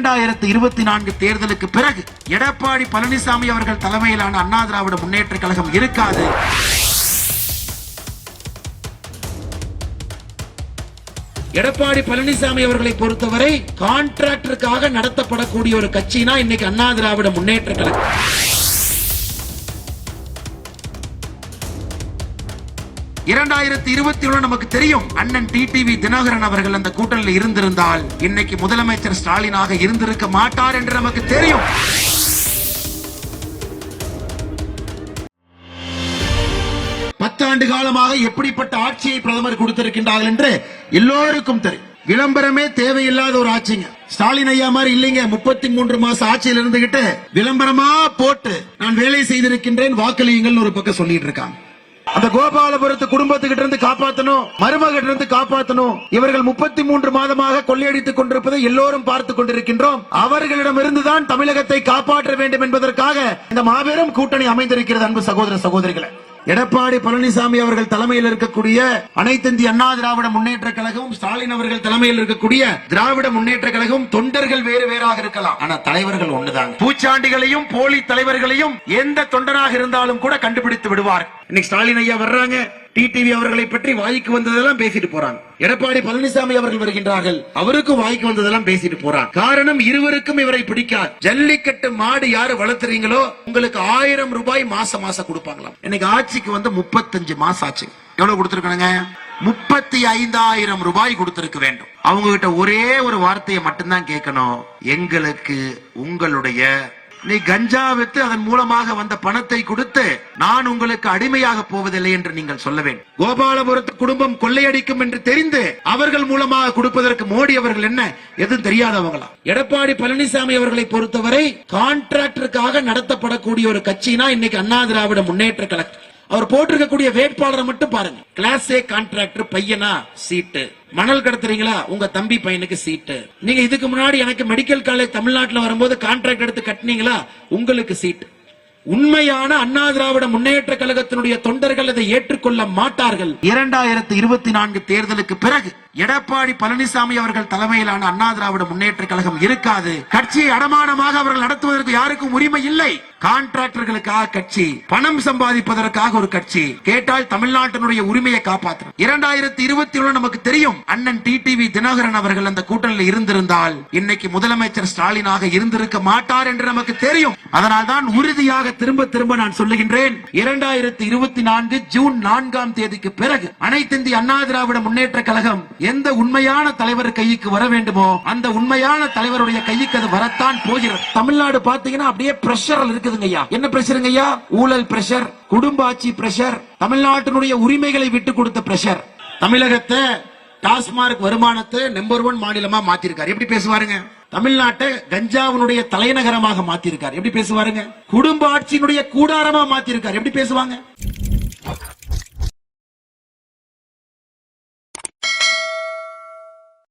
இரண்டாயிரத்தி இருபத்தி நான்கு தேர்தலுக்கு பிறகு எடப்பாடி பழனிசாமி அவர்கள் தலைமையிலான அண்ணா திராவிட முன்னேற்ற கழகம் இருக்காது. எடப்பாடி பழனிசாமி அவர்களை பொறுத்தவரை கான்ட்ராக்டருக்காக நடத்தப்படக்கூடிய ஒரு கட்சினா இன்னைக்கு அண்ணா திராவிட முன்னேற்ற கழகம். இரண்டாயிரத்தி இருபத்தி ஒண்ணு நமக்கு தெரியும் அண்ணன் டிடிவி தினகரன் அவர்கள் அந்த கூட்டணியில் இருந்திருந்தால் இன்னைக்கு முதலமைச்சர் ஸ்டாலினாக இருந்திருக்க மாட்டார் என்று நமக்கு தெரியும். பத்தாண்டு காலமாக எப்படிப்பட்ட ஆட்சியை பிரதமர் கொடுத்திருக்கின்றார்கள் என்று எல்லோருக்கும் தெரியும். விளம்பரமே தேவையில்லாத ஒரு ஆட்சிங்க. ஸ்டாலின் ஐயா மாதிரி இல்லைங்க. முப்பத்தி மூன்று மாசம் ஆட்சியில் இருந்துகிட்டு விளம்பரமா போட்டு நான் வேலை செய்திருக்கின்றேன். வாக்களியுங்கள் ஒரு பக்கம் சொல்லிட்டு இருக்காங்க. அந்த கோபாலபுரத்து குடும்பத்துக்கிட்ட இருந்து காப்பாத்தணும் மருமகிட்ட இருந்து காப்பாத்தணும். இவர்கள் முப்பத்தி மூன்று மாதமாக கொள்ளையடித்துக் கொண்டிருப்பதை எல்லோரும் பார்த்துக் கொண்டிருக்கின்றோம். அவர்களிடமிருந்துதான் தமிழகத்தை காப்பாற்ற வேண்டும் என்பதற்காக இந்த மாபெரும் கூட்டணி அமைந்திருக்கிறது அன்பு சகோதர சகோதரிகளை. எடப்பாடி பழனிசாமி அவர்கள் தலைமையில் இருக்கக்கூடிய அனைத்து இந்திய அண்ணா திராவிட முன்னேற்ற கழகம் ஸ்டாலின் அவர்கள் தலைமையில் இருக்கக்கூடிய திராவிட முன்னேற்ற கழகம் தொண்டர்கள் வேறு வேறாக இருக்கலாம். ஆனா தலைவர்கள் ஒண்ணுதான் பூச்சாண்டிகளையும் போலி தலைவர்களையும் எந்த தொண்டனாக இருந்தாலும் கூட கண்டுபிடித்து விடுவார் இன்னைக்கு ஸ்டாலின் ஐயா வர்றாங்க. டிடிவி அவர்களை பற்றி வாய்க்கு வந்ததெல்லாம் பேசிட்டு போறாங்க. எடப்பாடி பழனிசாமி அவர்கள் வருகின்றார்கள். அவருக்கும் வாய்க்கு வந்ததெல்லாம் பேசிட்டு போறாங்க. காரணம் இருவருக்கும் இவரை பிடிக்காது. ஜல்லிக்கட்டு மாடு யாரு வளர்த்துறீங்களோ உங்களுக்கு ஆயிரம் ரூபாய் மாச மாசம் கொடுப்பாங்களாம். இன்னைக்கு ஆட்சிக்கு வந்து முப்பத்தஞ்சு மாசம் ஆச்சு. எவ்வளவு கொடுத்துருக்கணுங்க? முப்பத்தி ஐந்தாயிரம் ரூபாய் கொடுத்திருக்க வேண்டும். அவங்க கிட்ட ஒரே ஒரு வார்த்தையை மட்டும்தான் கேட்கணும். எங்களுக்கு உங்களுடைய நீ கஞ்சா வித்து அதன் மூலமாக வந்த பணத்தை கொடுத்து நான் உங்களுக்கு அடிமையாக போவதில்லை என்று நீங்கள் சொல்ல வேண்டும். கோபாலபுரத்து குடும்பம் கொள்ளையடிக்கும் என்று தெரிந்து அவர்கள் மூலமாக கொடுப்பதற்கு மோடி அவர்கள் என்ன? எதுவும் தெரியாதவங்களா? எடப்பாடி பழனிசாமி அவர்களை பொறுத்தவரை கான்ட்ராக்டருக்காக நடத்தப்படக்கூடிய ஒரு கட்சினா இன்னைக்கு அண்ணா திராவிட முன்னேற்ற கழகம். அவர் போட்டிருக்கக்கூடிய வேட்பாளரை மட்டும் பாருங்க. கிளாஸ் ஏ கான்ட்ராக்டர் பையனா சீட்டு. மணல் கடத்துறீங்களா? உங்க தம்பி பையனுக்கு சீட்டு. நீங்க இதுக்கு முன்னாடி எனக்கு மெடிக்கல் காலேஜ் தமிழ்நாட்டில் வரும்போது கான்ட்ராக்ட் எடுத்து கட்டினீங்களா? உங்களுக்கு சீட்டு. உண்மையான அண்ணா திராவிட முன்னேற்ற கழகத்தினுடைய தொண்டர்கள் அதை ஏற்றுக்கொள்ள மாட்டார்கள். இரண்டாயிரத்தி இருபத்தி நான்கு தேர்தலுக்கு பிறகு எடப்பாடி பழனிசாமி அவர்கள் தலைமையிலான அண்ணா திராவிட முன்னேற்ற கழகம் இருக்காது. கட்சியை அடமானமாக அவர்கள் நடத்துவதற்கு யாருக்கும் உரிமை இல்லை. கான்ட்ராக்டர்களுக்காக கட்சி பணம் சம்பாதிப்பதற்காக ஒரு கட்சி. கேட்டால் தமிழ்நாட்டினுடைய உரிமையை காப்பாற்றும் இரண்டாயிரத்தி இருபத்தி ஒண்ணு நமக்கு தெரியும் அண்ணன் டி டிவி தினகரன் அவர்கள் அந்த கூட்டணியில் இருந்திருந்தால் இன்னைக்கு முதலமைச்சர் ஸ்டாலினாக இருந்திருக்க மாட்டார் என்று நமக்கு தெரியும். அதனால் தான் உறுதியாக திரும்ப திரும்ப நான் சொல்லுகின்றேன் இரண்டாயிரத்தி இருபத்தி நான்கு ஜூன் நான்காம் தேதிக்கு பிறகு அனைத்து இந்திய அண்ணா திராவிட முன்னேற்ற கழகம் எந்த உண்மையான தலைவர் கைக்கு வர வேண்டுமோ அந்த உண்மையான தலைவருடைய கைக்கு அது வரத்தான் போகிறது. தமிழ்நாடு பாத்தீங்கன்னா அப்படியே பிரஷர் இருக்குதுங்க ஐயா. என்ன பிரஷருங்க ஐயா? ஊழல் பிரஷர் குடும்ப ஆட்சி பிரஷர் தமிழ்நாட்டினுடைய உரிமைகளை விட்டு கொடுத்த பிரஷர் தமிழகத்தை டாஸ்மார்க் வருமானத்தை நம்பர் ஒன் மாநிலமா மாத்திருக்காரு. எப்படி பேசுவாருங்க? தமிழ்நாட்டை கஞ்சாவினுடைய தலைநகரமாக மாத்திருக்காரு. எப்படி பேசுவாருங்க? குடும்ப ஆட்சியினுடைய கூடாரமா மாத்திருக்காரு. எப்படி பேசுவாங்க?